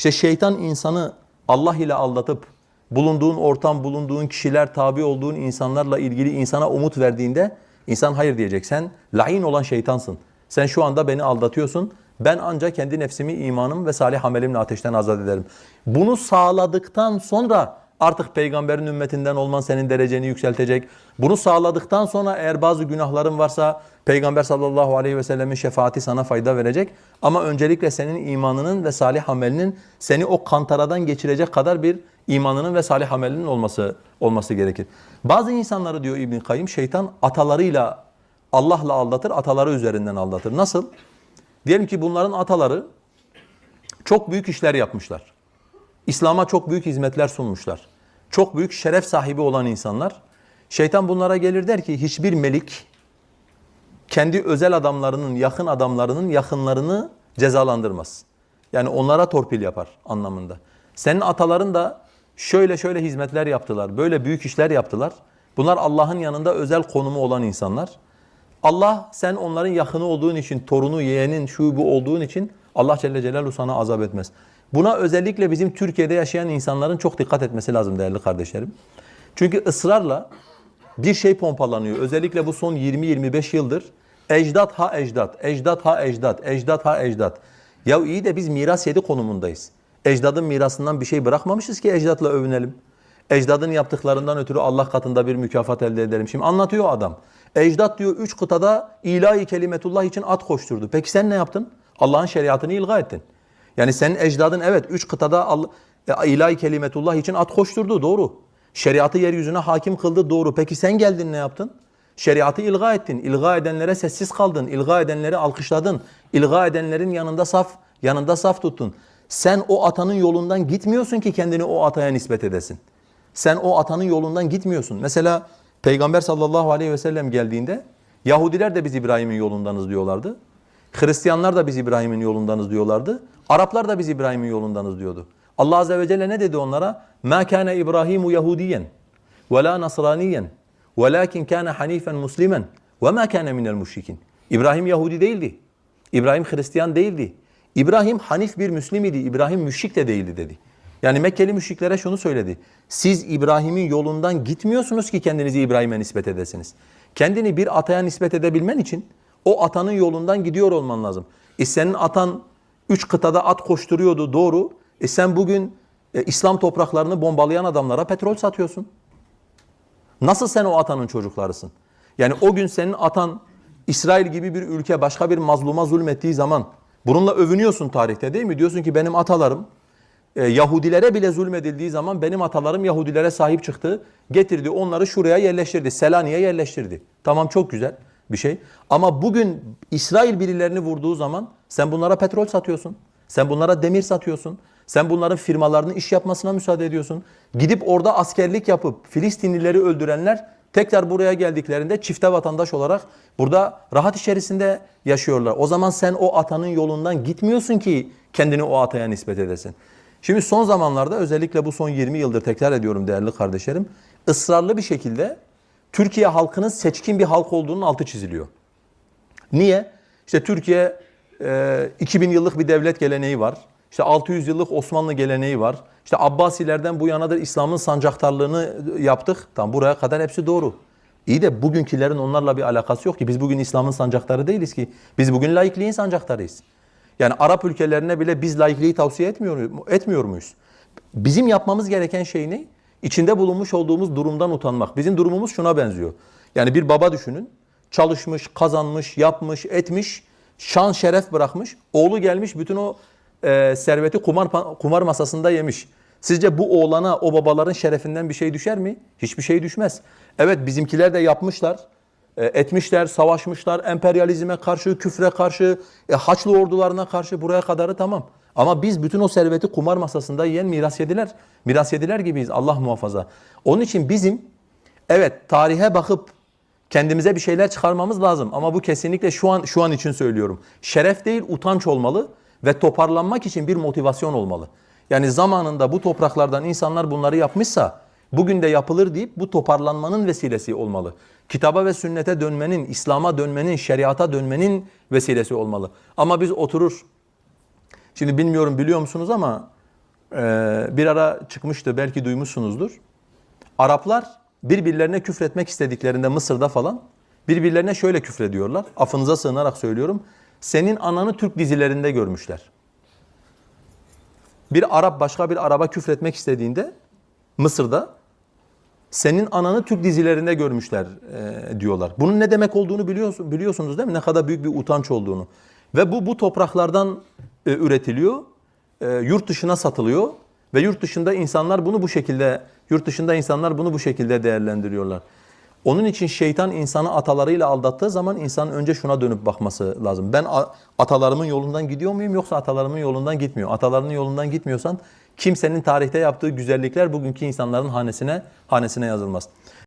İşte şeytan insanı Allah ile aldatıp bulunduğun ortam, bulunduğun kişiler, tabi olduğun insanlarla ilgili insana umut verdiğinde insan hayır diyecek. Sen lain olan şeytansın. Sen şu anda beni aldatıyorsun. Ben ancak kendi nefsimi, imanım ve salih amelimle ateşten azat ederim. Bunu sağladıktan sonra artık peygamberin ümmetinden olman senin dereceni yükseltecek. Bunu sağladıktan sonra eğer bazı günahların varsa peygamber sallallahu aleyhi ve sellemin şefaati sana fayda verecek. Ama öncelikle senin imanının ve salih amelinin seni o kantaradan geçirecek kadar bir imanının ve salih amelinin olması olması gerekir. Bazı insanları diyor İbn Kayyim şeytan atalarıyla Allah'la aldatır, ataları üzerinden aldatır. Nasıl? Diyelim ki bunların ataları çok büyük işler yapmışlar. İslam'a çok büyük hizmetler sunmuşlar. Çok büyük şeref sahibi olan insanlar. Şeytan bunlara gelir der ki hiçbir melik kendi özel adamlarının, yakın adamlarının yakınlarını cezalandırmaz. Yani onlara torpil yapar anlamında. Senin ataların da şöyle şöyle hizmetler yaptılar, böyle büyük işler yaptılar. Bunlar Allah'ın yanında özel konumu olan insanlar. Allah sen onların yakını olduğun için, torunu, yeğenin, şu bu olduğun için Allah Celle Celaluhu sana azap etmez. Buna özellikle bizim Türkiye'de yaşayan insanların çok dikkat etmesi lazım değerli kardeşlerim. Çünkü ısrarla bir şey pompalanıyor. Özellikle bu son 20-25 yıldır ecdat ha ecdat, ecdat ha ecdat, ecdat ha ecdat. Ya iyi de biz miras yedi konumundayız. Ecdadın mirasından bir şey bırakmamışız ki ecdatla övünelim. Ecdadın yaptıklarından ötürü Allah katında bir mükafat elde edelim. Şimdi anlatıyor adam. Ecdat diyor üç kıtada ilahi kelimetullah için at koşturdu. Peki sen ne yaptın? Allah'ın şeriatını ilga ettin. Yani senin ecdadın evet üç kıtada Allah, e, ilahi kelimetullah için at koşturdu doğru. Şeriatı yeryüzüne hakim kıldı doğru. Peki sen geldin ne yaptın? Şeriatı ilga ettin. İlga edenlere sessiz kaldın. İlga edenleri alkışladın. İlga edenlerin yanında saf, yanında saf tuttun. Sen o atanın yolundan gitmiyorsun ki kendini o ataya nispet edesin. Sen o atanın yolundan gitmiyorsun. Mesela Peygamber sallallahu aleyhi ve sellem geldiğinde Yahudiler de biz İbrahim'in yolundanız diyorlardı. Hristiyanlar da biz İbrahim'in yolundanız diyorlardı. Araplar da biz İbrahim'in yolundanız diyordu. Allah azze ve celle ne dedi onlara? مَا كَانَ İbrahimu Yahudiyen وَلَا نَصْرَانِيًّا وَلَاكِنْ كَانَ حَن۪يفًا مُسْلِمًا وَمَا كَانَ مِنَ الْمُشْرِكِينَ İbrahim Yahudi değildi. İbrahim Hristiyan değildi. İbrahim Hanif bir Müslim idi. İbrahim müşrik de değildi dedi. Yani Mekkeli müşriklere şunu söyledi. Siz İbrahim'in yolundan gitmiyorsunuz ki kendinizi İbrahim'e nispet edesiniz. Kendini bir ataya nispet edebilmen için o atanın yolundan gidiyor olman lazım. E senin atan üç kıtada at koşturuyordu doğru. E sen bugün e, İslam topraklarını bombalayan adamlara petrol satıyorsun. Nasıl sen o atanın çocuklarısın? Yani o gün senin atan İsrail gibi bir ülke başka bir mazluma zulmettiği zaman bununla övünüyorsun tarihte değil mi? Diyorsun ki benim atalarım e, Yahudilere bile zulmedildiği zaman benim atalarım Yahudilere sahip çıktı. Getirdi onları şuraya yerleştirdi. Selanik'e yerleştirdi. Tamam çok güzel bir şey. Ama bugün İsrail birilerini vurduğu zaman sen bunlara petrol satıyorsun. Sen bunlara demir satıyorsun. Sen bunların firmalarının iş yapmasına müsaade ediyorsun. Gidip orada askerlik yapıp Filistinlileri öldürenler tekrar buraya geldiklerinde çifte vatandaş olarak burada rahat içerisinde yaşıyorlar. O zaman sen o atanın yolundan gitmiyorsun ki kendini o ataya nispet edesin. Şimdi son zamanlarda özellikle bu son 20 yıldır tekrar ediyorum değerli kardeşlerim. ısrarlı bir şekilde Türkiye halkının seçkin bir halk olduğunun altı çiziliyor. Niye? İşte Türkiye e, 2000 yıllık bir devlet geleneği var. İşte 600 yıllık Osmanlı geleneği var. İşte Abbasilerden bu yanadır İslam'ın sancaktarlığını yaptık. Tam buraya kadar hepsi doğru. İyi de bugünkülerin onlarla bir alakası yok ki. Biz bugün İslam'ın sancaktarı değiliz ki. Biz bugün laikliğin sancaktarıyız. Yani Arap ülkelerine bile biz laikliği tavsiye etmiyor, etmiyor muyuz? Bizim yapmamız gereken şey ne? İçinde bulunmuş olduğumuz durumdan utanmak. Bizim durumumuz şuna benziyor. Yani bir baba düşünün. Çalışmış, kazanmış, yapmış, etmiş, şan şeref bırakmış. Oğlu gelmiş bütün o e, serveti kumar kumar masasında yemiş. Sizce bu oğlana o babaların şerefinden bir şey düşer mi? Hiçbir şey düşmez. Evet bizimkiler de yapmışlar. E, etmişler, savaşmışlar, emperyalizme karşı, küfre karşı, e, Haçlı ordularına karşı buraya kadarı tamam. Ama biz bütün o serveti kumar masasında yiyen miras yediler. Miras yediler gibiyiz Allah muhafaza. Onun için bizim evet tarihe bakıp kendimize bir şeyler çıkarmamız lazım. Ama bu kesinlikle şu an şu an için söylüyorum. Şeref değil utanç olmalı ve toparlanmak için bir motivasyon olmalı. Yani zamanında bu topraklardan insanlar bunları yapmışsa bugün de yapılır deyip bu toparlanmanın vesilesi olmalı. Kitaba ve sünnete dönmenin, İslam'a dönmenin, şeriata dönmenin vesilesi olmalı. Ama biz oturur, şimdi bilmiyorum biliyor musunuz ama Ee, bir ara çıkmıştı belki duymuşsunuzdur. Araplar birbirlerine küfretmek istediklerinde Mısır'da falan birbirlerine şöyle küfrediyorlar. Affınıza sığınarak söylüyorum. Senin ananı Türk dizilerinde görmüşler. Bir Arap başka bir Araba küfretmek istediğinde Mısır'da senin ananı Türk dizilerinde görmüşler e, diyorlar. Bunun ne demek olduğunu biliyorsun, biliyorsunuz değil mi? Ne kadar büyük bir utanç olduğunu. Ve bu bu topraklardan e, üretiliyor, e, yurt dışına satılıyor ve yurt dışında insanlar bunu bu şekilde yurt dışında insanlar bunu bu şekilde değerlendiriyorlar. Onun için şeytan insanı atalarıyla aldattığı zaman insan önce şuna dönüp bakması lazım. Ben atalarımın yolundan gidiyor muyum yoksa atalarımın yolundan gitmiyor? Atalarının yolundan gitmiyorsan kimsenin tarihte yaptığı güzellikler bugünkü insanların hanesine hanesine yazılmaz.